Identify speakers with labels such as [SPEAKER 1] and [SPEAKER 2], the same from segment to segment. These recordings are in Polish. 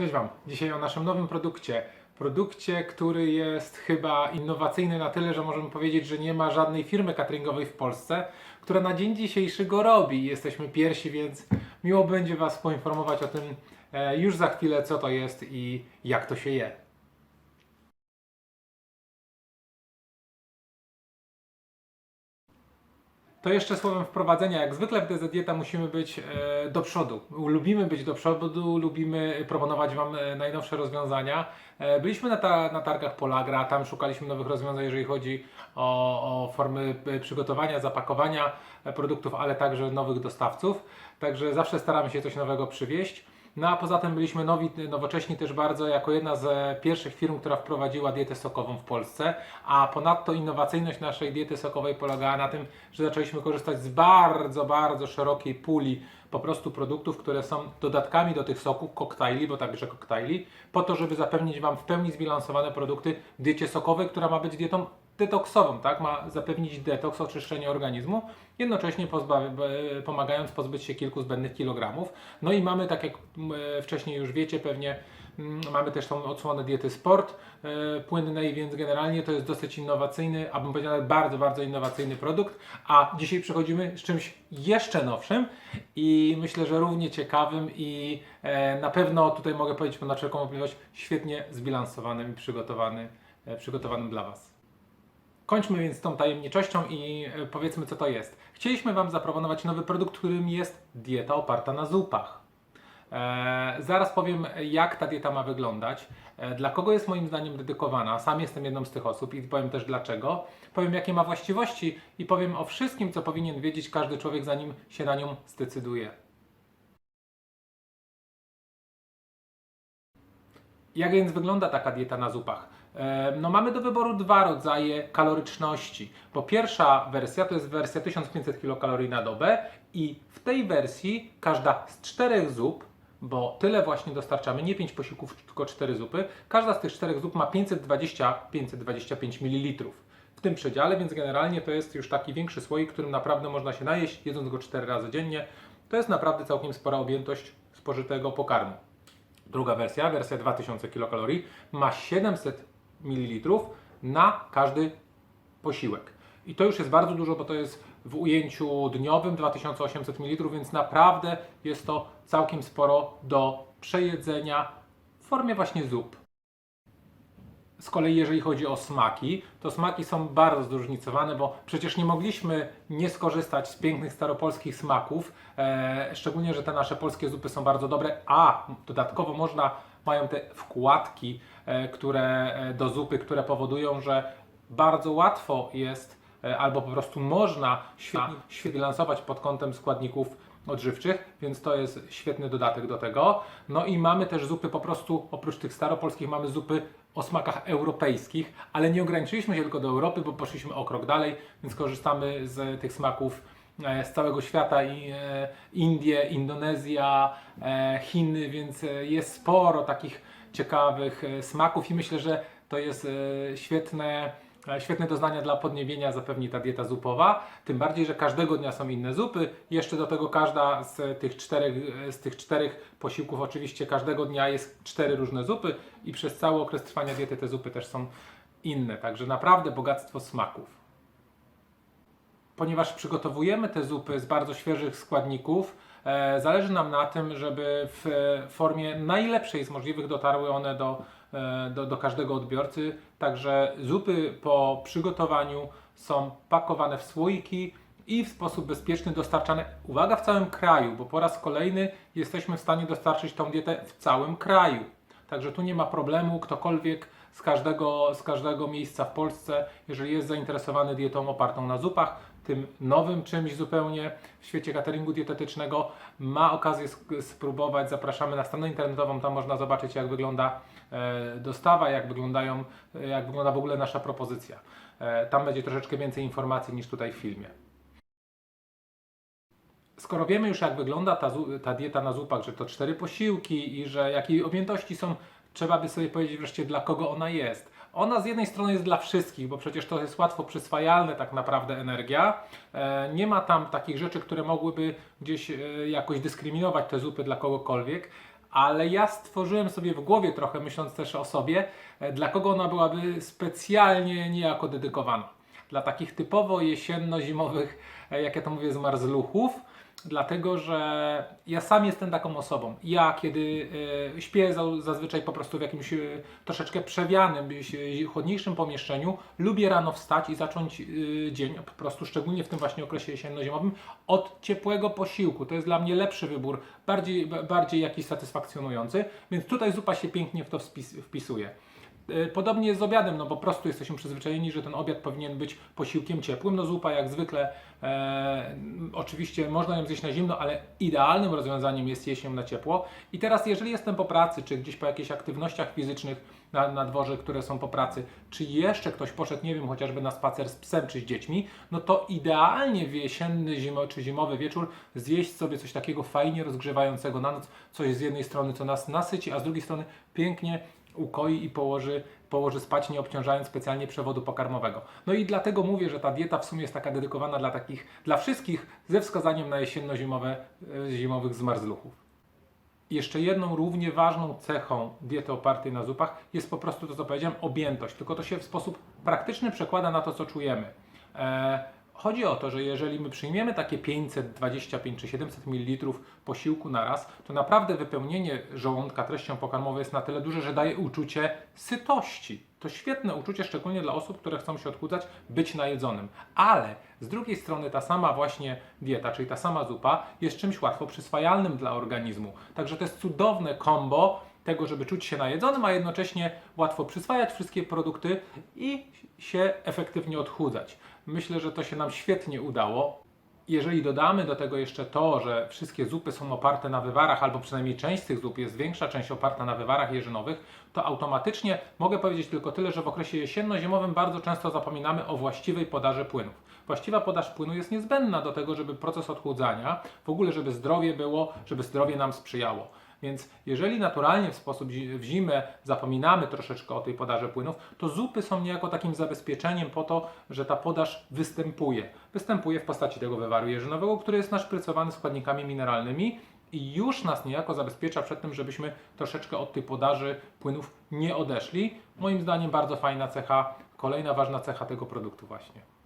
[SPEAKER 1] Cześć Wam. Dzisiaj o naszym nowym produkcie. Produkcie, który jest chyba innowacyjny na tyle, że możemy powiedzieć, że nie ma żadnej firmy cateringowej w Polsce, która na dzień dzisiejszy go robi. Jesteśmy pierwsi, więc miło będzie Was poinformować o tym e, już za chwilę, co to jest i jak to się je. To jeszcze słowem wprowadzenia. Jak zwykle w DZ Dieta musimy być e, do przodu. Lubimy być do przodu, lubimy proponować Wam e, najnowsze rozwiązania. E, byliśmy na, ta, na targach Polagra, tam szukaliśmy nowych rozwiązań, jeżeli chodzi o, o formy przygotowania, zapakowania produktów, ale także nowych dostawców. Także zawsze staramy się coś nowego przywieźć. No a poza tym byliśmy nowi, nowocześni też bardzo jako jedna z pierwszych firm, która wprowadziła dietę sokową w Polsce, a ponadto innowacyjność naszej diety sokowej polegała na tym, że zaczęliśmy korzystać z bardzo, bardzo szerokiej puli po prostu produktów, które są dodatkami do tych soków, koktajli, bo także koktajli, po to, żeby zapewnić Wam w pełni zbilansowane produkty w diecie sokowej, która ma być dietą detoksową, tak? Ma zapewnić detoks, oczyszczenie organizmu, jednocześnie pozbawi- e, pomagając pozbyć się kilku zbędnych kilogramów. No i mamy, tak jak e, wcześniej już wiecie, pewnie mamy też tą odsłonę diety sport e, płynnej, więc generalnie to jest dosyć innowacyjny, abym powiedział bardzo, bardzo innowacyjny produkt. A dzisiaj przechodzimy z czymś jeszcze nowszym i myślę, że równie ciekawym i na pewno tutaj mogę powiedzieć ponad wszelką wątpliwość świetnie zbilansowanym i przygotowany, e, przygotowanym dla Was. Kończmy więc tą tajemniczością i e, powiedzmy, co to jest. Chcieliśmy Wam zaproponować nowy produkt, którym jest dieta oparta na zupach. E, zaraz powiem, jak ta dieta ma wyglądać, e, dla kogo jest moim zdaniem dedykowana. Sam jestem jedną z tych osób i powiem też dlaczego. Powiem, jakie ma właściwości i powiem o wszystkim, co powinien wiedzieć każdy człowiek, zanim się na nią zdecyduje. Jak więc wygląda taka dieta na zupach? E, No mamy do wyboru dwa rodzaje kaloryczności, bo pierwsza wersja to jest wersja 1500 kilokalorii na dobę i w tej wersji każda z czterech zup, bo tyle właśnie dostarczamy, nie 5 posiłków, tylko 4 zupy, każda z tych czterech zup ma 520-525 ml w tym przedziale, więc generalnie to jest już taki większy słoik, którym naprawdę można się najeść, jedząc go 4 razy dziennie. To jest naprawdę całkiem spora objętość spożytego pokarmu. Druga wersja, wersja 2000 kilokalorii, ma 700 ml na każdy posiłek. I to już jest bardzo dużo, bo to jest w ujęciu dniowym 2800 ml, więc naprawdę jest to całkiem sporo do przejedzenia w formie właśnie zup. Z kolei jeżeli chodzi o smaki, to smaki są bardzo zróżnicowane, bo przecież nie mogliśmy nie skorzystać z pięknych staropolskich smaków, e, szczególnie, że te nasze polskie zupy są bardzo dobre, a dodatkowo można, mają te wkładki, e, które e, do zupy, które powodują, że bardzo łatwo jest e, albo po prostu można świetnie, świetnie lansować pod kątem składników odżywczych, więc to jest świetny dodatek do tego. No i mamy też zupy po prostu, oprócz tych staropolskich, mamy zupy o smakach europejskich, ale nie ograniczyliśmy się tylko do Europy, bo poszliśmy o krok dalej, więc korzystamy z tych smaków z całego świata i e, Indie, Indonezja, e, Chiny, więc e, jest sporo takich ciekawych e, smaków i myślę, że to jest e, świetne E, Świetne doznania dla podniebienia zapewni ta dieta zupowa, tym bardziej, że każdego dnia są inne zupy. Jeszcze do tego każda z tych czterech, z tych czterech posiłków, oczywiście każdego dnia jest cztery różne zupy i przez cały okres trwania diety te zupy też są inne. Także naprawdę bogactwo smaków. Ponieważ przygotowujemy te zupy z bardzo świeżych składników, e, zależy nam na tym, żeby w formie najlepszej z możliwych dotarły one do, e, do, do każdego odbiorcy. Także zupy po przygotowaniu są pakowane w słoiki i w sposób bezpieczny dostarczane, uwaga, w całym kraju, bo po raz kolejny jesteśmy w stanie dostarczyć tą dietę w całym kraju. Także tu nie ma problemu, ktokolwiek z każdego, z każdego miejsca w Polsce, jeżeli jest zainteresowany dietą opartą na zupach, tym nowym czymś zupełnie w świecie cateringu dietetycznego, ma okazję spróbować. Zapraszamy na stronę internetową, tam można zobaczyć jak wygląda e, dostawa, jak, wyglądają, e, jak wygląda w ogóle nasza propozycja. E, tam będzie troszeczkę więcej informacji niż tutaj w filmie. Skoro wiemy już jak wygląda ta, ta dieta na zupach, że to cztery posiłki i że jakie objętości są, trzeba by sobie powiedzieć wreszcie dla kogo ona jest. Ona z jednej strony jest dla wszystkich, bo przecież to jest łatwo przyswajalne tak naprawdę energia. E, nie ma tam takich rzeczy, które mogłyby gdzieś e, jakoś dyskryminować te zupy dla kogokolwiek, ale ja stworzyłem sobie w głowie trochę, myśląc też o sobie, e, dla kogo ona byłaby specjalnie niejako dedykowana. Dla takich typowo jesienno-zimowych, jak ja to mówię, zmarzluchów, dlatego że ja sam jestem taką osobą. Ja, kiedy e, śpię za- zazwyczaj po prostu w jakimś e, troszeczkę przewianym, e, chłodniejszym pomieszczeniu, lubię rano wstać i zacząć e, dzień, po prostu szczególnie w tym właśnie okresie jesienno-zimowym, od ciepłego posiłku. To jest dla mnie lepszy wybór, bardziej, ba- bardziej jakiś satysfakcjonujący, więc tutaj zupa się pięknie w to wpis, wpisuje. E, Podobnie jest z obiadem, no po prostu jesteśmy przyzwyczajeni, że ten obiad powinien być posiłkiem ciepłym. No zupa jak zwykle, e, oczywiście można ją zjeść na zimno, ale idealnym rozwiązaniem jest jeść ją na ciepło. I teraz jeżeli jestem po pracy, czy gdzieś po jakichś aktywnościach fizycznych na, na dworze, które są po pracy, czy jeszcze ktoś poszedł, nie wiem, chociażby na spacer z psem czy z dziećmi, no to idealnie w jesienny zimo, czy zimowy wieczór zjeść sobie coś takiego fajnie rozgrzewającego na noc, coś z jednej strony, co nas nasyci, a z drugiej strony pięknie ukoi i położy, położy spać, nie obciążając specjalnie przewodu pokarmowego. No i dlatego mówię, że ta dieta w sumie jest taka dedykowana dla takich, dla wszystkich ze wskazaniem na jesienno-zimowe, e, zimowych zmarzluchów. Jeszcze jedną równie ważną cechą diety opartej na zupach jest po prostu to, co powiedziałem, objętość. Tylko to się w sposób praktyczny przekłada na to, co czujemy. E, chodzi o to, że jeżeli my przyjmiemy takie 525 czy 700 ml posiłku na raz, to naprawdę wypełnienie żołądka treścią pokarmową jest na tyle duże, że daje uczucie sytości. To świetne uczucie, szczególnie dla osób, które chcą się odchudzać, być najedzonym. Ale z drugiej strony ta sama właśnie dieta, czyli ta sama zupa, jest czymś łatwo przyswajalnym dla organizmu. Także to jest cudowne kombo tego, żeby czuć się najedzonym, a jednocześnie łatwo przyswajać wszystkie produkty i się efektywnie odchudzać. Myślę, że to się nam świetnie udało. Jeżeli dodamy do tego jeszcze to, że wszystkie zupy są oparte na wywarach, albo przynajmniej część z tych zup jest większa część oparta na wywarach jeżynowych, to automatycznie mogę powiedzieć tylko tyle, że w okresie jesienno-zimowym bardzo często zapominamy o właściwej podaży płynów. Właściwa podaż płynu jest niezbędna do tego, żeby proces odchudzania, w ogóle żeby zdrowie było, żeby zdrowie nam sprzyjało. Więc jeżeli naturalnie w sposób w zimę zapominamy troszeczkę o tej podaży płynów, to zupy są niejako takim zabezpieczeniem po to, że ta podaż występuje. Występuje w postaci tego wywaru jeżynowego, który jest naszprycowany składnikami mineralnymi i już nas niejako zabezpiecza przed tym, żebyśmy troszeczkę od tej podaży płynów nie odeszli. Moim zdaniem bardzo fajna cecha, kolejna ważna cecha tego produktu właśnie.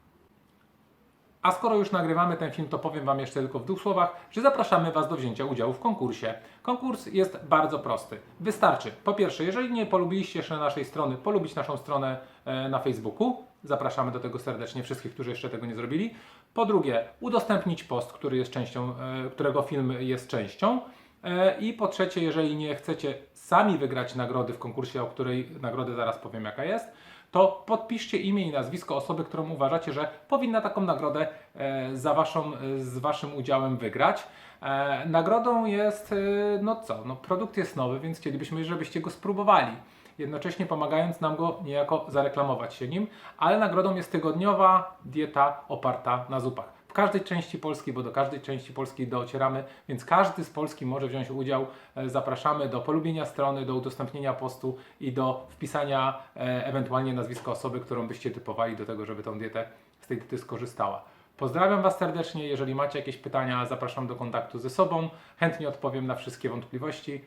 [SPEAKER 1] A skoro już nagrywamy ten film, to powiem Wam jeszcze tylko w dwóch słowach, że zapraszamy Was do wzięcia udziału w konkursie. Konkurs jest bardzo prosty. Wystarczy, po pierwsze, jeżeli nie polubiliście jeszcze naszej strony, polubić naszą stronę e, na Facebooku. Zapraszamy do tego serdecznie wszystkich, którzy jeszcze tego nie zrobili. Po drugie, udostępnić post, który jest częścią, e, którego film jest częścią. E, I po trzecie, jeżeli nie chcecie sami wygrać nagrody w konkursie, o której nagrodę zaraz powiem jaka jest, to podpiszcie imię i nazwisko osoby, którą uważacie, że powinna taką nagrodę e, za waszą, e, z Waszym udziałem wygrać. E, nagrodą jest, no co, no produkt jest nowy, więc chcielibyśmy, żebyście go spróbowali. Jednocześnie pomagając nam go niejako zareklamować się nim, ale nagrodą jest tygodniowa dieta oparta na zupach. Każdej części Polski, bo do każdej części Polski docieramy, więc każdy z Polski może wziąć udział. E, Zapraszamy do polubienia strony, do udostępnienia postu i do wpisania e, ewentualnie nazwiska osoby, którą byście typowali do tego, żeby tą dietę z tej diety skorzystała. Pozdrawiam Was serdecznie. Jeżeli macie jakieś pytania, zapraszam do kontaktu ze sobą. Chętnie odpowiem na wszystkie wątpliwości.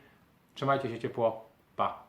[SPEAKER 1] Trzymajcie się ciepło. Pa!